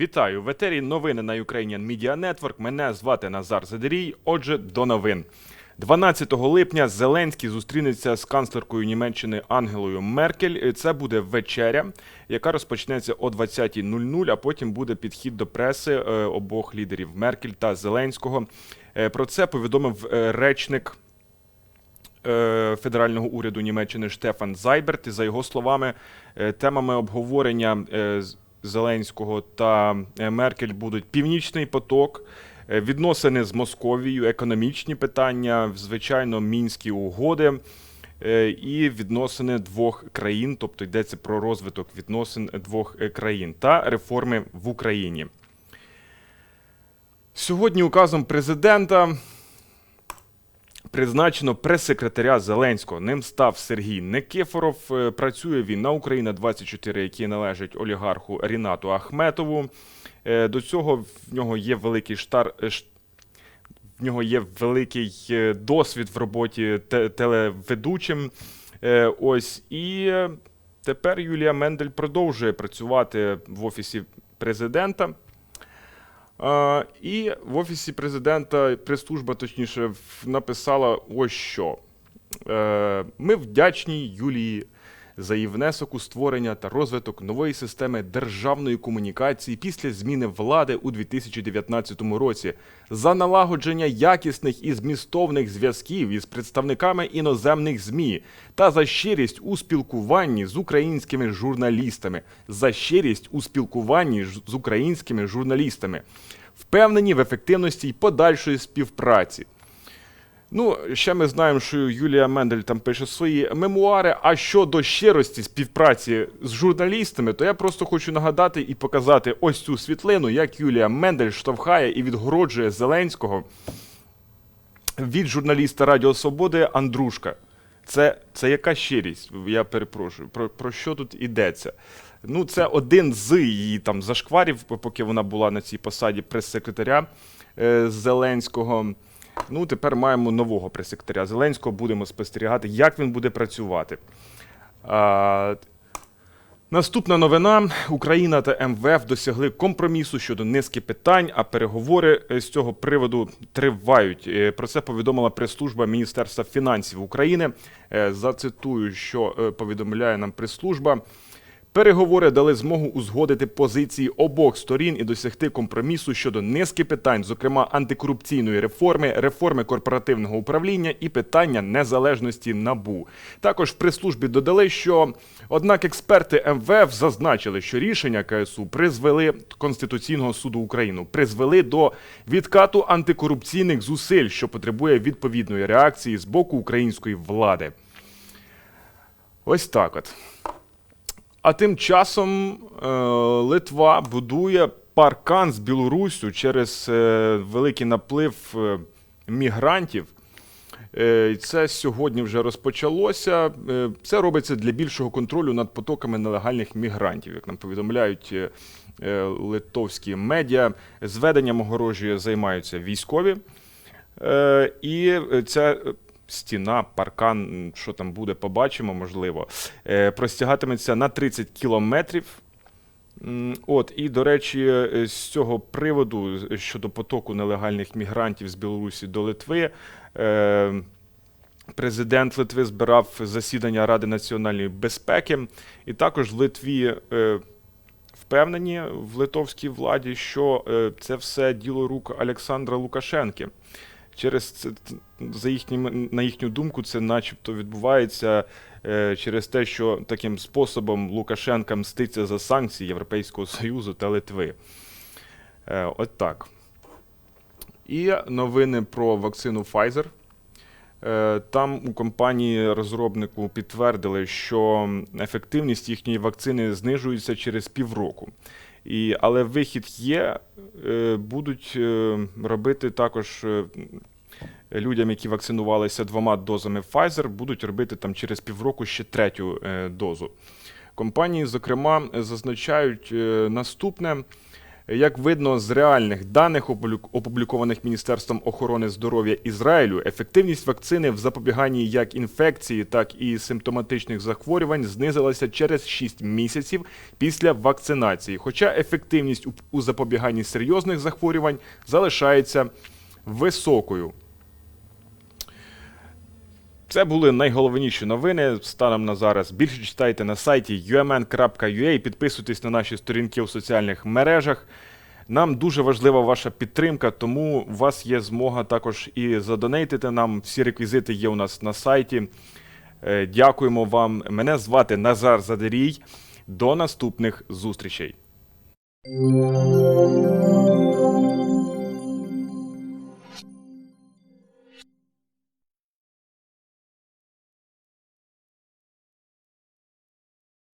Вітаю в етері. Новини на Ukrainian Media Network. Мене звати Назар Задерій. Отже, до новин. 12 липня Зеленський зустрінеться з канцлеркою Німеччини Ангелою Меркель. Це буде вечеря, яка розпочнеться о 20.00, а потім буде підхід до преси е, обох лідерів Меркель та Зеленського. Е, Про це повідомив е, речник федерального уряду Німеччини Штефан Зайберт. І за його словами, темами обговорення Зеленського та е, Меркель будуть Північний поток. е, Відносини з Московією, економічні питання, звичайно, мінські угоди е, і відносини двох країн, тобто йдеться про розвиток відносин двох країн та реформи в Україні. Сьогодні указом президента Призначено прес-секретаря Зеленського. Ним став Сергій Никифоров. Е, Працює він на Україна 24 який належить олігарху Рінату Ахметову. Е, До цього в нього є великий штар. е, В нього є великий досвід в роботі телеведучим. Ось і тепер Юлія Мендель продовжує працювати в офісі президента. І в офісі президента прес-служба, точніше, написала ось що. Е, Ми вдячні Юлії за її внесок у створення та розвиток нової системи державної комунікації після зміни влади у 2019 році, за налагодження якісних і змістовних зв'язків із представниками іноземних ЗМІ та за щирість у спілкуванні з українськими журналістами, за щирість у спілкуванні з українськими журналістами, впевнені в ефективності й подальшої співпраці. Ну, ще ми знаємо, що Юлія Мендель там пише свої мемуари. А щодо щирості співпраці з журналістами, то я просто хочу нагадати і показати ось цю світлину, як Юлія Мендель штовхає і відгороджує Зеленського від журналіста Радіо Свободи Андрушка. Це, це яка щирість? Я перепрошую. Про, про що тут йдеться? Ну, це один з її там зашкварів, поки вона була на цій посаді прес-секретаря е, Зеленського. Ну, тепер маємо нового прес-секретаря Зеленського. Будемо спостерігати, як він буде працювати. А, Наступна новина: Україна та МВФ досягли компромісу щодо низки питань, а переговори е, з цього приводу тривають. Е, Про це повідомила прес-служба Міністерства фінансів України. Е, Зацитую, що повідомляє нам прес-служба. Переговори дали змогу узгодити позиції обох сторін і досягти компромісу щодо низки питань, зокрема антикорупційної реформи, реформи корпоративного управління і питання незалежності набу. Також в прес-службі додали, що однак експерти МВФ зазначили, що рішення КСУ призвели Конституційного суду України, призвели до відкату антикорупційних зусиль, що потребує відповідної реакції з боку української влади. Ось так от. А тим часом е, Литва будує паркан з Білоруссю через е, великий наплив е, мігрантів. Це сьогодні вже розпочалося. Це робиться для більшого контролю над потоками нелегальних мігрантів, як нам повідомляють литовські медіа. Зведенням огорожі займаються військові. І е, ця е, стіна, паркан, що там буде, побачимо, можливо, е, простягатиметься на 30 кілометрів. От, і, до речі, е, з цього приводу щодо потоку нелегальних мігрантів з Білорусі до Литви. Е, Президент Литви збирав засідання Ради національної безпеки, і також в Литві е, впевнені в литовській владі, що е, це все діло рук Олександра Лукашенки. Через це, за їхнім, на їхню думку, це начебто відбувається е, через те, що таким способом Лукашенка мститься за санкції Європейського Союзу та Литви. Е, от так. І новини про вакцину Pfizer. Е, Там у компанії розробнику підтвердили, що ефективність їхньої вакцини знижується через півроку. І, але вихід є, е, будуть е, робити також е, людям, які вакцинувалися двома дозами Pfizer, будуть робити там через півроку ще третю дозу. Компанії, зокрема, зазначають наступне. Як видно з реальних даних, опублікованих Міністерством охорони здоров'я Ізраїлю, ефективність вакцини в запобіганні як інфекції, так і симптоматичних захворювань знизилася через 6 місяців після вакцинації. Хоча ефективність у запобіганні серйозних захворювань залишається високою. Це були найголовніші новини станом на зараз. Більше читайте на сайті umn.ua, підписуйтесь на наші сторінки у соціальних мережах. Нам дуже важлива ваша підтримка, тому у вас є змога також і задонейтити нам. Всі реквізити є у нас на сайті. Е, Дякуємо вам. Мене звати Назар Задерій. До наступних зустрічей.